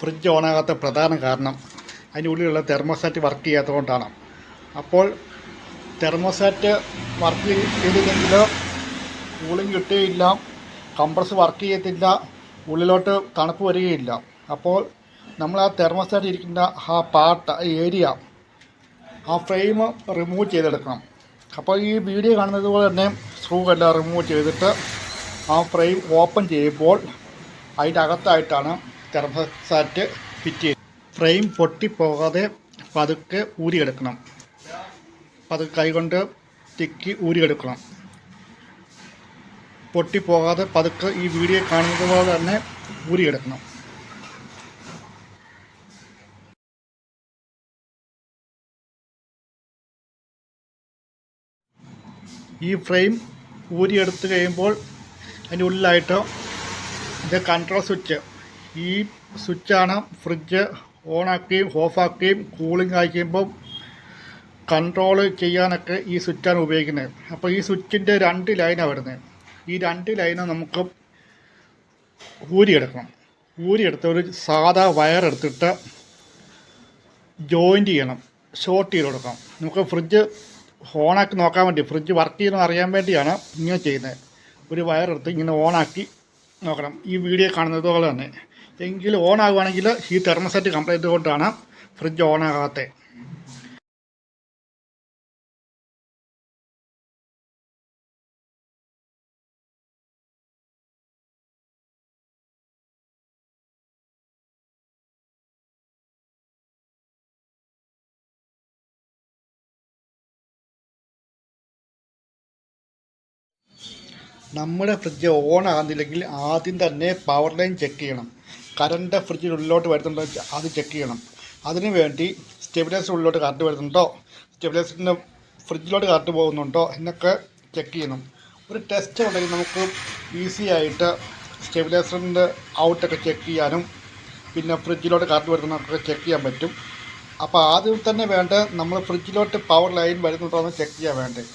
Fridge ഓണാകാത്ത പ്രധാന കാരണം അതിന്റെ ഉള്ളിലുള്ള തെർമോസാറ്റ് വർക്ക് ചെയ്യാത്തതുകൊണ്ടാണ്. അപ്പോൾ തെർമോസാറ്റ് വർക്ക് ചെയ്തില്ലെങ്കിൽ കൂളിംഗ് കിട്ടുകയില്ല കംപ്രസ് വർക്ക് ചെയ്യത്തില്ല ഉള്ളിലോട്ട് തണുപ്പ് വരികയില്ല. അപ്പോൾ നമ്മൾ ആ തെർമോസ്റ്റാറ്റ് ഇരിക്കുന്ന ആ പാർട്ട് ഏരിയ ആ ഫ്രെയിം റിമൂവ് ചെയ്തെടുക്കണം. അപ്പോൾ ഈ വീഡിയോ കാണുന്നത് പോലെ തന്നെ സ്ക്രൂ എല്ലാം റിമൂവ് ചെയ്തിട്ട് ആ ഫ്രെയിം ഓപ്പൺ ചെയ്യുമ്പോൾ അതിന്റെ അകത്തായിട്ടാണ് തെർമോസ്റ്റാറ്റ് ഫിറ്റ് ചെയ്തു ഫ്രെയിം പൊട്ടിപ്പോകാതെ പതുക്കെ ഊരിയെടുക്കണം. പതുക്കെ കൈകൊണ്ട് തിക്കി ഊരിയെടുക്കണം. പൊട്ടിപ്പോകാതെ പതുക്കെ ഈ വീഡിയോ കാണുന്നത് പോലെ തന്നെ ഊരിയെടുക്കണം. ഈ ഫ്രെയിം ഊരിയെടുത്ത് കഴിയുമ്പോൾ അതിന്റെ ഉള്ളിലായിട്ട് ഇത് കൺട്രോൾ സ്വിച്ച് ഈ സ്വിച്ചാണ് ഫ്രിഡ്ജ് ഓണാക്കുകയും ഓഫാക്കുകയും കൂളിംഗ് അയക്കുമ്പം കൺട്രോൾ ചെയ്യാനൊക്കെ ഈ സ്വിച്ചാണ് ഉപയോഗിക്കുന്നത്. അപ്പോൾ ഈ സ്വിച്ചിന്റെ രണ്ട് ലൈനാണ് വരുന്നത്. ഈ രണ്ട് ലൈന് നമുക്ക് ഊരിയെടുക്കണം. ഊരിയെടുത്ത് ഒരു സാധാ വയർ എടുത്തിട്ട് ജോയിന്റ് ചെയ്യണം. ഷോർട്ട് ചെയ്ത് കൊടുക്കണം. നമുക്ക് ഫ്രിഡ്ജ് ഓണാക്കി നോക്കാൻ വേണ്ടി ഫ്രിഡ്ജ് വർക്ക് ചെയ്യുന്നത് അറിയാൻ വേണ്ടിയാണ് ഇങ്ങനെ ചെയ്യുന്നത്. ഒരു വയർ എടുത്ത് ഇങ്ങനെ ഓണാക്കി നോക്കണം. ഈ വീഡിയോ കാണുന്നത് പോലെ തന്നെ. എങ്കിലും ഓൺ ആകുവാണെങ്കിൽ ഈ തെർമോസെറ്റ് കംപ്ലൈന്റ് കൊണ്ടാണ് ഫ്രിഡ്ജ് ഓൺ ആകാത്തത്. നമ്മുടെ ഫ്രിഡ്ജ് ഓൺ ആകുന്നില്ലെങ്കിൽ ആദ്യം തന്നെ പവർ ലൈൻ ചെക്ക് ചെയ്യണം. കറണ്ട് ഫ്രിഡ്ജിന് ഉള്ളിലോട്ട് വരുന്നുണ്ടോ. അത് ചെക്ക് ചെയ്യണം. അതിനു വേണ്ടി സ്റ്റെബിലൈസർ ഉള്ളിലോട്ട് കറണ്ട് വരുന്നുണ്ടോ? സ്റ്റെബിലൈസറിന്റെ ഫ്രിഡ്ജിലോട്ട് കറണ്ട് പോകുന്നുണ്ടോ? എന്നൊക്കെ ചെക്ക് ചെയ്യണം. ഒരു ടെസ്റ്റ് ഉണ്ടെങ്കിൽ നമുക്ക് ഈസി ആയിട്ട് സ്റ്റെബിലൈസറിന്റെ ഔട്ടൊക്കെ ചെക്ക് ചെയ്യാനും പിന്നെ ഫ്രിഡ്ജിലോട്ട് കറണ്ട് വരുന്നതൊക്കെ ചെക്ക് ചെയ്യാൻ പറ്റും. അപ്പോൾ ആദ്യം തന്നെ വേണ്ട നമ്മൾ ഫ്രിഡ്ജിലോട്ട് പവർ ലൈൻ വരുന്നുണ്ടോ എന്ന് ചെക്ക് ചെയ്യാൻ വേണ്ടത്